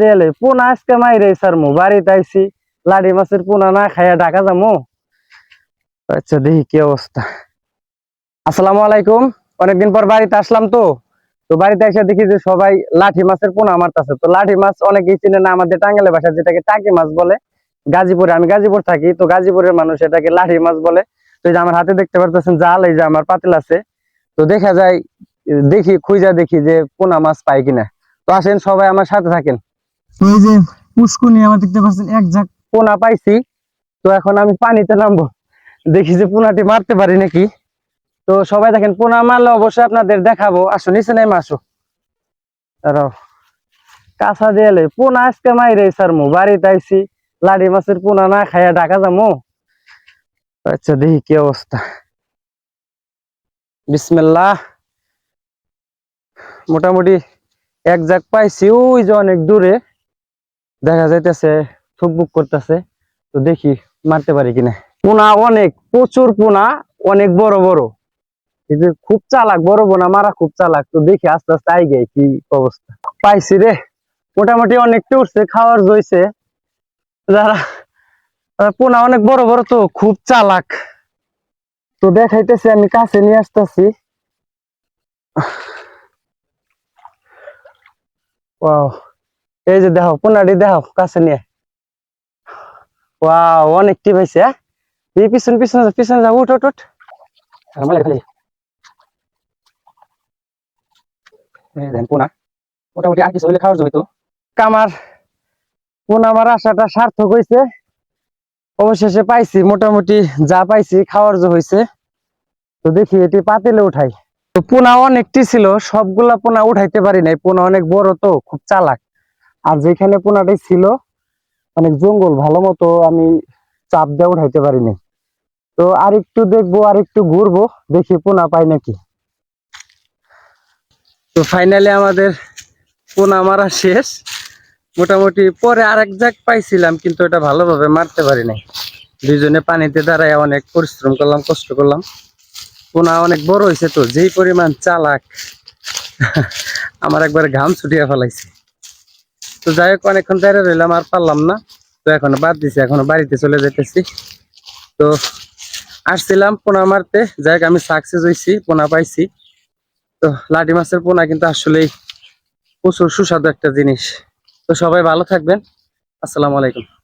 দিয়ালে পোনা আজকে মাইরে স্যার মু বাড়িতে আইছি। লাড়ি মাছের পোনা না খাইয়া ঢাকা যামু। আচ্ছা দেখি কি অবস্থা। আসসালামু আলাইকুম। অনেকদিন পর বাড়িতে আসলাম তো। তো বাড়িতে এসে দেখি যে সবাই লাঠি মাছের পোনা মারতাছে। তো লাঠি মাছ অনেকেই চিনে না আমাদের টাঙ্গালে ভাষা, যেটাকে টাকি মাছ বলে। গাজীপুরে আমি গাজীপুর থাকি, তো গাজীপুরের মানুষ এটাকে লাঠি মাছ বলে। তো যে আমার হাতে দেখতে পারতেছেন জাল, এই যে আমার পাতিল আছে। তো দেখা যায়, দেখি, খুঁজা দেখি যে পোনা মাছ পাই কিনা। তো আসেন, সবাই আমার সাথে থাকেন। এই যে পুষ্কুনি আমার দেখতে পাচ্ছেন এক ঝাঁক পোনা পাইছি। তো এখন আমি পানিতে নামবো। দেখি যে পোনাটি মারতে পারি নাকি। তো সবাই দেখেন, পোনা মারলে অবশ্যই আপনাদের দেখাবো। আসো, নিচে নেই আসো। দাঁড়াও। কাঁচা দিয়ালে পোনা আজকে মাইরে স্যার মো বাড়িতে আইছি, লাড়ি মাছের পোনা না খাইয়া ঢাকা যামু। আচ্ছা দেখি কি অবস্থা। বিসমিল্লাহ। মোটামুটি এক জাগ পাইছি, ওই যে অনেক দূরে। দেখা যাইতেছে থুকবুক করতেছে, তো দেখি মারতে পারি কিনা। পোনা অনেক, প্রচুর পোনা, অনেক বড় বড়। যে খুব চালাক, বড় বোনা মারা খুব চালাক, তো দেখি আস্তে আস্তে আই গে কি অবস্থা। পাইছি রে, মোটামুটি অনেকটা উঠছে, খাওয়ার জইছে। যারা পোনা অনেক বড় বড় তো খুব চালাক। তো দেখাইতেছি, আমি কাছে নিয়ে আসতেছি। ওয়াও। এই যে দেখো পোনাটি দেখো কাছে নিয়ে। ওয়াও অনেকটি পাইছে হ্যাঁ? এই পিছন পিছন পিছন যা উঠ উঠ পোনা। মোটামুটি আর কিছু হলে খাওয়ার জন্য কামার পোনা আমার আশাটা সার্থক হয়েছে অবশেষে পাইছি মোটামুটি যা পাইছি খাওয়ার হয়েছে তো দেখি এটি পাতিলে উঠাই। তো পোনা অনেকটি ছিল সবগুলা পোনা উঠাইতে পারি নাই। পোনা অনেক বড় তো খুব চালাক। আর যেখানে পোনাটি ছিল, অনেক জঙ্গল, ভালো মতো আমি চাপ দিয়ে উঠাইতে পারি নাই তো আরেকটু দেখব, আরেকটু ঘুরবো, দেখি পোনা পাই নাকি। তো ফাইনালি আমাদের পোনা মারা শেষ। মোটামুটি পরে আরেক জাগ পাইছিলাম, কিন্তু এটা ভালোভাবে মারতে পারি নাই দুইজনে পানিতে দাঁড়ায় অনেক পরিশ্রম করলাম, কষ্ট করলাম। পোনা অনেক বড় হয়েছে তো, যেই পরিমাণ চালাক, আমার একবার ঘাম ছুটিয়ে ফেলাইছে। তো যাই হোক, অনেকক্ষণ দাঁড়িয়ে রইলাম, আর পারলাম না। তো এখন বাদ দিছি, এখন বাড়িতে চলে যেতেছি। তো আসছিলাম পোনা মারতে। যাই হোক, আমি সাকসেস হয়েছি পোনা পাইছি। তো লাঠি মাছের পোনা কিন্তু আসলেই প্রচুর সুস্বাদু একটা জিনিস। তো সবাই ভালো থাকবেন। আসসালামু আলাইকুম।